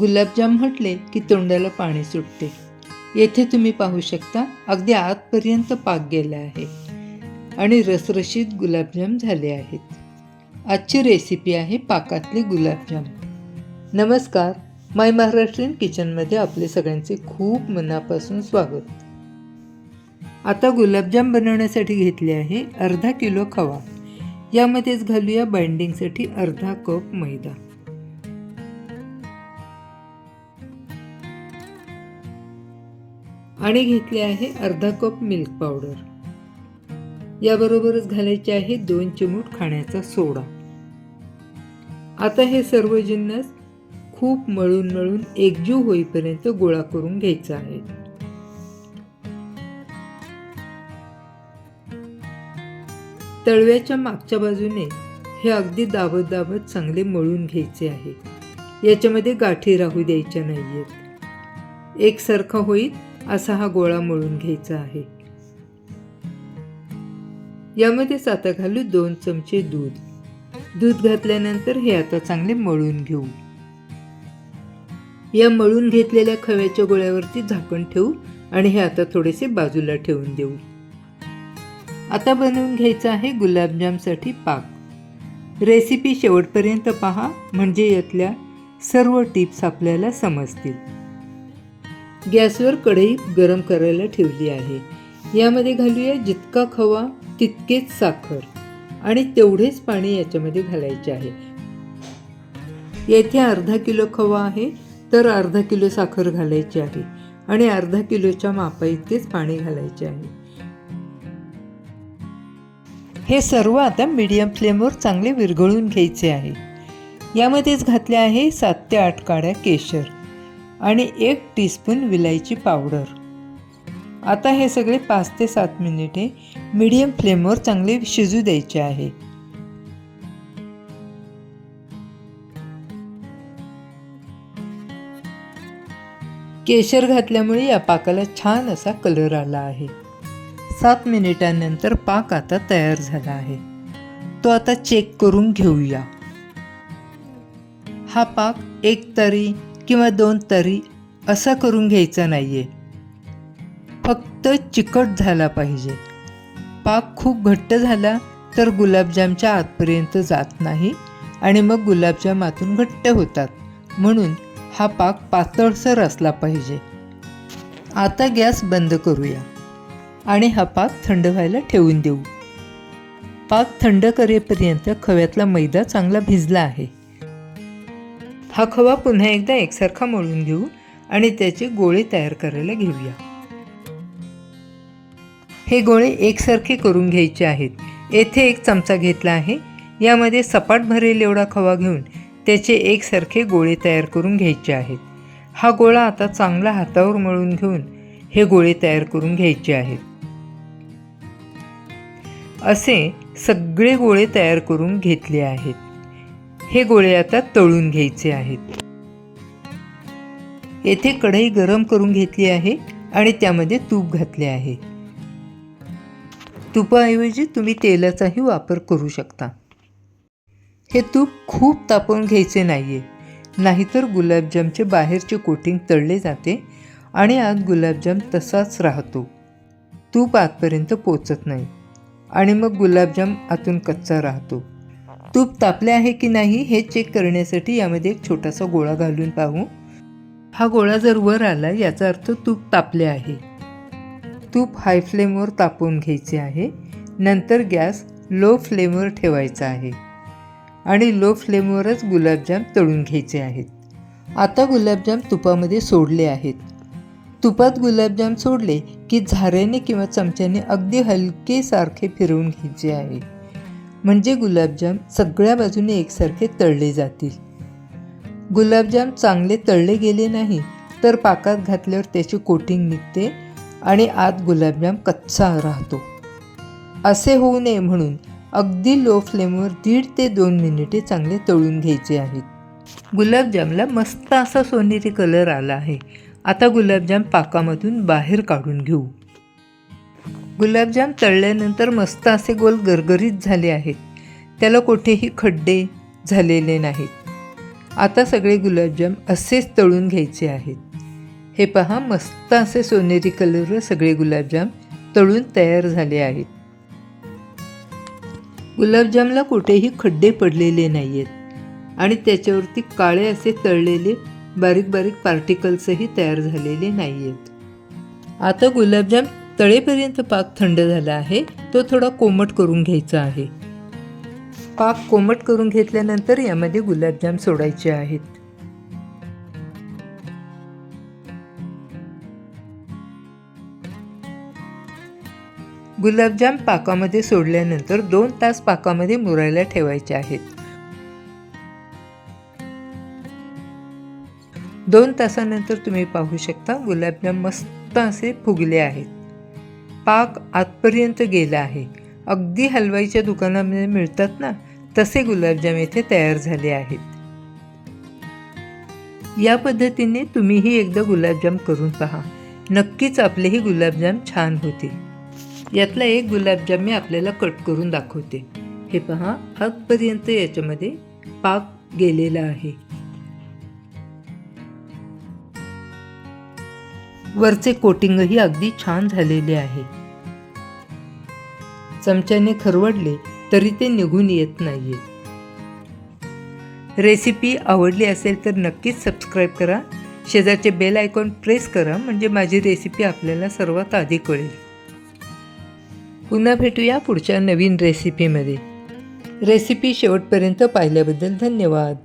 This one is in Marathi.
गुलाबजाम म्हटले की तोंडाला पाणी सुटते. येथे तुम्ही पाहू शकता अगदी आतपर्यंत पाक गेला आहे आणि रसरशीत गुलाबजाम झाले आहेत. आजची रेसिपी आहे पाकातले गुलाबजाम. नमस्कार माय महाराष्ट्रीयन किचनमध्ये आपले सगळ्यांचे खूप मनापासून स्वागत. आता गुलाबजाम बनवण्यासाठी घेतले आहे अर्धा किलो खवा. यामध्येच घालूया बाइंडिंगसाठी अर्धा कप मैदा. आणि घेतले आहे अर्धा कप मिल्क पावडर याबरोबरच घालायचे आहे दोन चिमूट खाण्याचा सोडा. आता हे सर्व जिन्नस खूप मळून मळून एकजीव होईपर्यंत गोळा करून घ्यायचा आहे तळव्याच्या मागच्या बाजूने हे अगदी दाबत दाबत चांगले मळून घ्यायचे आहे. याच्यामध्ये गाठी राहू द्यायच्या नाहीयेत. एकसारखा होईल असा हा गोळा मळून घ्यायचा आहे. यामध्येच आता घालू दोन चमचे दूध. दूध घातल्यानंतर हे आता चांगले मळून घेऊ. या मळून घेतलेल्या खव्याच्या गोळ्यावरती झाकण ठेवू आणि हे आता थोडेसे बाजूला ठेवून देऊ. आता बनवून घ्यायचं आहे गुलाबजामसाठी पाक. रेसिपी शेवटपर्यंत पहा म्हणजे यातल्या सर्व टिप्स आपल्याला समजतील. गॅसवर कढई गरम करायला ठेवली आहे. यामध्ये घालूया जितका खवा तितकेच साखर. आणि तेवढेच पाणी याच्यामध्ये घालायचे आहे. येथे अर्धा किलो खवा आहे तर अर्धा किलो साखर घालायची आहे. आणि अर्धा किलोच्या मापा इतकेच पाणी घालायचे आहे. हे सर्व आता मीडियम फ्लेमवर चांगले विरघळून घ्यायचे आहे. यामध्येच घातले आहे सात ते आठ काड्या केशर. आणि एक टीस्पून विलायची पावडर आता हे सगळे पाच ते सात मिनिटे मीडियम फ्लेमवर चांगले शिजू द्यायचे आहे. केशर घातल्यामुळे या पाकाला छान असा कलर आला आहे. सात मिनिटांनंतर पाक आता तयार झाला आहे. तो आता चेक करून घेऊया. हा पाक एक तरी किंवा दोन तरी असा करून घ्यायचा नाही आहे फक्त चिकट झाला पाहिजे. पाक खूप घट्ट झाला तर गुलाबजामच्या आतपर्यंत जात नाही आणि मग गुलाबजाम आतून घट्ट होतात. म्हणून हा पाक पातळसर असला पाहिजे. आता गॅस बंद करूया आणि हा पाक थंड व्हायला ठेवून देऊ. पाक थंड करेपर्यंत खव्यातला मैदा चांगला भिजला आहे. हा खवा पुन्हा एकदा एकसारखा मळून घेऊ आणि त्याचे गोळे तयार करायला घेऊया. हे गोळे एकसारखे करून घ्यायचे आहेत. येथे एक चमचा घेतला आहे. यामध्ये सपाट भरेल एवढा खवा घेऊन त्याचे एकसारखे गोळे तयार करून घ्यायचे आहेत. हा गोळा आता चांगला हातावर मळून घेऊन हे गोळे तयार करून घ्यायचे आहेत. असे सगळे गोळे तयार करून घेतले आहेत. हे गोळे आता तळून घ्यायचे आहेत. येथे कढई गरम करून घेतली आहे आणि त्यामध्ये तूप घातले आहे. तुपाऐवजी तुम्ही तेलाचाही वापर करू शकता. हे तूप खूप तापवून घ्यायचे नाही आहे नाहीतर गुलाबजामचे बाहेरचे कोटिंग तळले जाते आणि आत गुलाबजाम तसाच राहतो. तूप आतपर्यंत पोचत नाही आणि मग गुलाबजाम आतून कच्चा राहतो. तूप तापले आहे की नाही हे चेक करण्यासाठी यामध्ये एक छोटासा गोळा घालून पाहू. हा गोळा जर वर आला याचा अर्थ तूप तापले आहे. तूप हाय फ्लेमवर तापवून घ्यायचे आहे. नंतर गॅस लो फ्लेमवर ठेवायचा आहे. आणि लो फ्लेमवरच गुलाबजाम तळून घ्यायचे आहेत. आता गुलाबजाम तुपामध्ये सोडले आहेत. तुपात गुलाबजाम सोडले की झाऱ्याने किंवा चमच्याने अगदी हलके सारखे फिरवून घ्यायचे आहे. म्हणजे गुलाबजाम सगळ्या बाजूने एकसारखे तळले जातील. गुलाबजाम चांगले तळले गेले नाही तर पाकात घातल्यावर त्याची कोटिंग निघते आणि आत गुलाबजाम कच्चा राहतो. असे होऊ नये म्हणून अगदी लो फ्लेमवर दीड ते दोन मिनिटे चांगले तळून घ्यायचे आहेत. गुलाबजामला मस्त असा सोनेरी कलर आला आहे. आता गुलाबजाम पाकामधून बाहेर काढून घेऊ. गुलाबजाम तळल्यानंतर मस्त असे गोल गरगरीत झाले आहेत. त्याला कुठेही खड्डे झालेले नाहीत. आता सगळे गुलाबजाम असेच तळून घ्यायचे आहेत. हे पहा मस्त असे सोनेरी कलरवर सगळे गुलाबजाम तळून तयार झाले आहेत. गुलाबजामला कुठेही खड्डे पडलेले नाही आहेत आणि त्याच्यावरती काळे असे तळलेले बारीक बारीक पार्टिकल्सही तयार झालेले नाही आहेत आता गुलाबजाम तळेपर्यंत पाक थंड झाला आहे तो थोडा कोमट करून घ्यायचा आहे. पाक कोमट करून घेतल्यानंतर यामध्ये गुलाबजाम सोडायचे आहेत. गुलाबजाम पाकामध्ये सोडल्यानंतर दोन तास पाकामध्ये मुरायला ठेवायचे आहेत. दोन तासानंतर तुम्ही पाहू शकता गुलाबजाम मस्त असे फुगले आहेत. पाक आतपर्यंत गेला आहे. अगदी हलवाईच्या दुकानामध्ये मिळतात ना तसे गुलाबजाम येथे तयार झाले आहेत. या पद्धतीने तुम्हीही एकदा गुलाबजाम करून पहा. नक्कीच आपलेही गुलाबजाम छान होतील. यातला एक गुलाबजाम मी आपल्याला कट करून दाखवते. हे पहा आतपर्यंत याच्यामध्ये पाक गेलेला आहे. वरचे कोटिंगही अगदी छान झालेले आहे. चमच्याने खरवडले तरी ते निघून येत नाहीये. रेसिपी आवडली असेल तर नक्कीच सबस्क्राईब करा. शेजारचे बेल आयकॉन प्रेस करा म्हणजे माझी रेसिपी आपल्याला सर्वात आधी कळेल. पुन्हा भेटूया पुढच्या नवीन रेसिपीमध्ये. रेसिपी शेवटपर्यंत पाहिल्याबद्दल धन्यवाद.